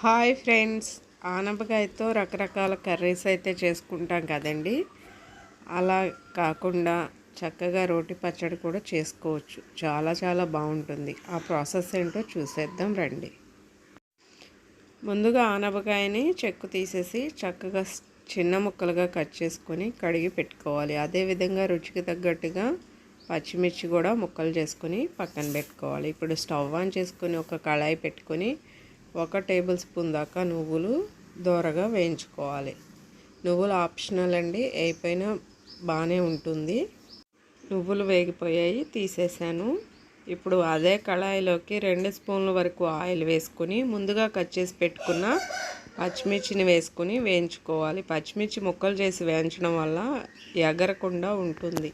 Hi friends. ఆనపకాయతో రకరకాల curries అయితే చేసుకుంటాం కదండి. అలా కాకుండా చక్కగా రోటి పచ్చడి కూడా చేసుకోవచ్చు. చాలా చాలా బాగుంటుంది. ఆ ప్రాసెస్ ఏంటో చూసేద్దాం రండి. ముందుగా ఆనపకాయని చెక్కు తీసేసి చక్కగా చిన్న ముక్కలుగా కట్ చేసుకొని కడిగి పెట్టుకోవాలి. అదేవిధంగా రుచికి తగ్గట్టుగా పచ్చిమిర్చి కూడా ముక్కలు చేసుకొని పక్కన పెట్టుకోవాలి. ఇప్పుడు స్టవ్ ఆన్ చేసుకొని ఒక కళాయి పెట్టుకొని ఒక టేబుల్ స్పూన్ దాకా నువ్వులు దోరగా వేయించుకోవాలి. నువ్వులు ఆప్షనల్ అండి అయిపోయినా బాగానే ఉంటుంది. నువ్వులు వేగిపోయాయి తీసేసాను ఇప్పుడు అదే కళాయిలోకి రెండు స్పూన్ల వరకు ఆయిల్ వేసుకొని ముందుగా కట్ చేసి పెట్టుకున్న పచ్చిమిర్చిని వేసుకొని వేయించుకోవాలి. పచ్చిమిర్చి ముక్కలు చేసి వేయించడం వల్ల ఎగరకుండా ఉంటుంది.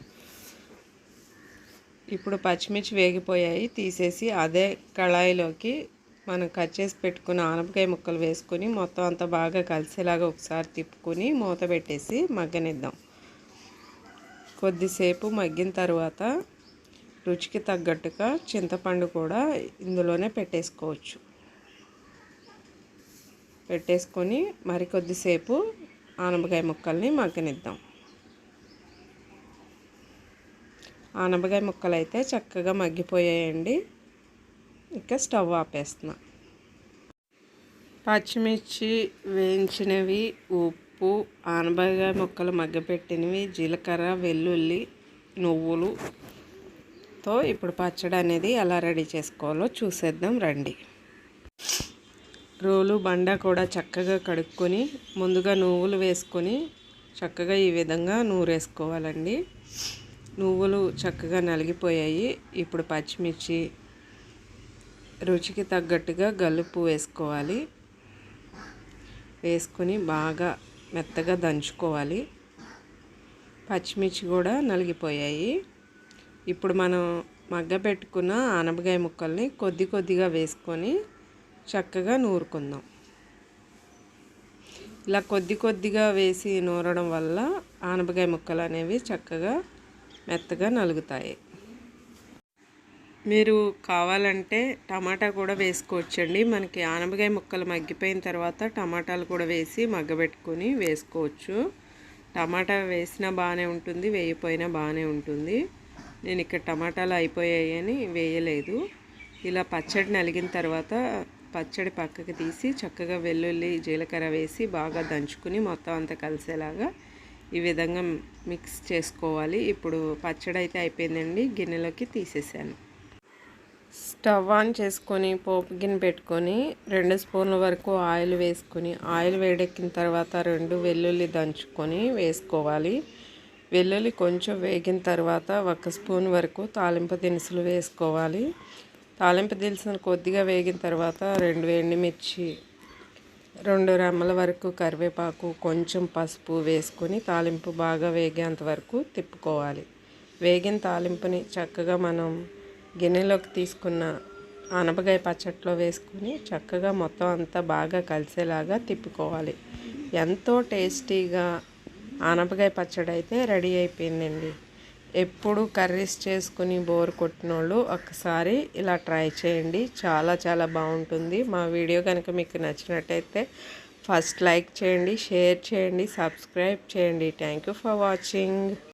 ఇప్పుడు పచ్చిమిర్చి వేగిపోయాయి తీసేసి అదే కళాయిలోకి మనం కట్ చేసి పెట్టుకున్న ఆనపకాయ ముక్కలు వేసుకొని మొత్తం అంతా బాగా కలిసేలాగా ఒకసారి తిప్పుకొని మూత పెట్టేసి మగ్గనిద్దాం. కొద్దిసేపు మగ్గిన తర్వాత రుచికి తగ్గట్టుగా చింతపండు కూడా ఇందులోనే పెట్టేసుకోవచ్చు. పెట్టేసుకొని మరి కొద్దిసేపు ఆనపకాయ ముక్కల్ని మగ్గనిద్దాం. ఆనపకాయ ముక్కలు అయితే చక్కగా మగ్గిపోయాయండి. ఇంకా స్టవ్ ఆపేస్తున్నా. పచ్చిమిర్చి వేయించినవి ఉప్పు ఆనబకాయ ముక్కలు మగ్గపెట్టినవి జీలకర్ర వెల్లుల్లి నువ్వులుతో ఇప్పుడు పచ్చడి అనేది ఎలా రెడీ చేసుకోవాలో చూసేద్దాం రండి. రోలు బండ కూడా చక్కగా కడుక్కొని ముందుగా నువ్వులు వేసుకొని చక్కగా ఈ విధంగా నూరేసుకోవాలండి. నువ్వులు చక్కగా నలిగిపోయాయి. ఇప్పుడు పచ్చిమిర్చి రుచికి తగ్గట్టుగా గలుపు వేసుకోవాలి. వేసుకొని బాగా మెత్తగా దంచుకోవాలి. పచ్చిమిర్చి కూడా నలిగిపోయాయి. ఇప్పుడు మనం మగ్గ పెట్టుకున్న ఆనపకాయ ముక్కల్ని కొద్ది కొద్దిగా వేసుకొని చక్కగా నూరుకుందాం. ఇలా కొద్ది కొద్దిగా వేసి నూరడం వల్ల ఆనపకాయ ముక్కలు అనేవి చక్కగా మెత్తగా నలుగుతాయి. మీరు కావాలంటే టమాటా కూడా వేసుకోవచ్చండి. మనకి ఆనపకాయ ముక్కలు మగ్గిపోయిన తర్వాత టమాటాలు కూడా వేసి మగ్గబెట్టుకొని వేసుకోవచ్చు. టమాటా వేసినా బాగానే ఉంటుంది వేయపోయినా బాగానే ఉంటుంది. నేను ఇక్కడ టమాటాలు అయిపోయాయని వేయలేదు. ఇలా పచ్చడి నలిగిన తర్వాత పచ్చడి పక్కకి తీసి చక్కగా వెల్లుల్లి జీలకర్ర వేసి బాగా దంచుకుని మొత్తం అంతా కలిసేలాగా ఈ విధంగా మిక్స్ చేసుకోవాలి. ఇప్పుడు పచ్చడి అయితే అయిపోయిందండి. గిన్నెలోకి తీసేసాను. స్టవ్ ఆన్ చేసుకొని పోపు గిన్నె పెట్టుకొని రెండు స్పూన్ల వరకు ఆయిల్ వేసుకొని ఆయిల్ వేడెక్కిన తర్వాత రెండు వెల్లుల్లి దంచుకొని వేసుకోవాలి. వెల్లుల్లి కొంచెం వేగిన తర్వాత ఒక స్పూన్ వరకు తాలింపు దినుసులు వేసుకోవాలి. తాలింపు దినుసులు కొద్దిగా వేగిన తర్వాత రెండు ఎండుమిర్చి రెండు రెమ్మల వరకు కరివేపాకు కొంచెం పసుపు వేసుకొని తాలింపు బాగా వేగేంత వరకు తిప్పుకోవాలి. వేగిన తాలింపుని చక్కగా మనం గిన్నెలోకి తీసుకున్న ఆనపకాయ పచ్చట్లో వేసుకొని చక్కగా మొత్తం అంతా బాగా కలిసేలాగా తిప్పుకోవాలి. ఎంతో టేస్టీగా ఆనపకాయ పచ్చడి అయితే రెడీ అయిపోయిందండి. ఎప్పుడు కర్రీస్ చేసుకుని బోర్ కొట్టిన వాళ్ళు ఒకసారి ఇలా ట్రై చేయండి. చాలా చాలా బాగుంటుంది. మా వీడియో కనుక మీకు నచ్చినట్టయితే ఫస్ట్ లైక్ చేయండి షేర్ చేయండి సబ్స్క్రైబ్ చేయండి. Thank for watching.